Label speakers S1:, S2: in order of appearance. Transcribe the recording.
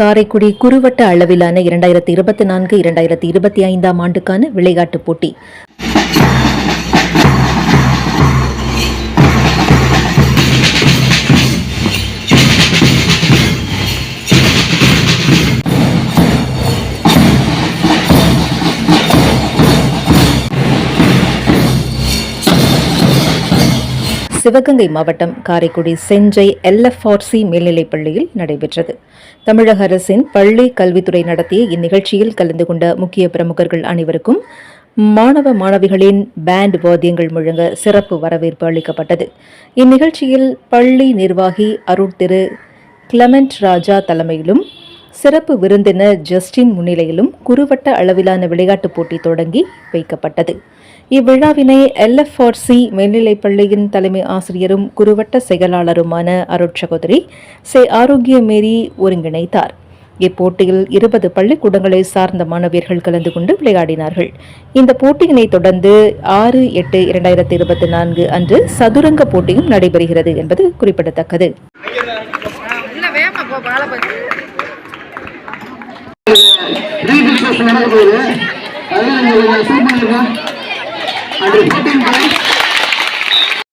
S1: காரைக்குடி குறுவட்ட அளவிலான இரண்டாயிரத்தி இருபத்தி நான்கு இரண்டாயிரத்தி இருபத்தி ஐந்தாம் ஆண்டுக்கான விளையாட்டுப் போட்டி. சிவகங்கை மாவட்டம் காரைக்குடி செஞ்சை எல்எஃப்ஆர்சி மேல்நிலைப் பள்ளியில் நடைபெற்றது. தமிழக அரசின் பள்ளி கல்வித்துறை நடத்திய இந்நிகழ்ச்சியில் கலந்து கொண்ட முக்கிய பிரமுகர்கள் அனைவருக்கும் மாணவ மாணவிகளின் பேண்ட் வாத்தியங்கள் முழங்க சிறப்பு வரவேற்பு அளிக்கப்பட்டது. இந்நிகழ்ச்சியில் பள்ளி நிர்வாகி அருள் திரு கிளமெண்ட் ராஜா தலைமையிலும் சிறப்பு விருந்தினர் ஜஸ்டின் முன்னிலையிலும் குறுவட்ட அளவிலான விளையாட்டுப் போட்டி தொடங்கி வைக்கப்பட்டது. இவ்விழாவினை எல்எஃப்ஆர்சி மேல்நிலைப் பள்ளியின் தலைமை ஆசிரியரும் குறுவட்ட செயலாளருமான அருட்சகோதரி சே. ஆரோக்கியமேரி ஒருங்கிணைத்தார். இப்போட்டியில் இருபது பள்ளிக்கூடங்களை சார்ந்த மாணவியர்கள் கலந்து கொண்டு விளையாடினார்கள். இந்த போட்டியினை தொடர்ந்து ஆறு எட்டு இரண்டாயிரத்தி இருபத்தி நான்கு அன்று சதுரங்க போட்டியும் நடைபெறுகிறது என்பது குறிப்பிடத்தக்கது.
S2: நடக்க போகுது. அதெல்லாம் நீங்கள் சூட் பண்ணிருக்கோம் அண்ட் ஃபோர்டீன் பை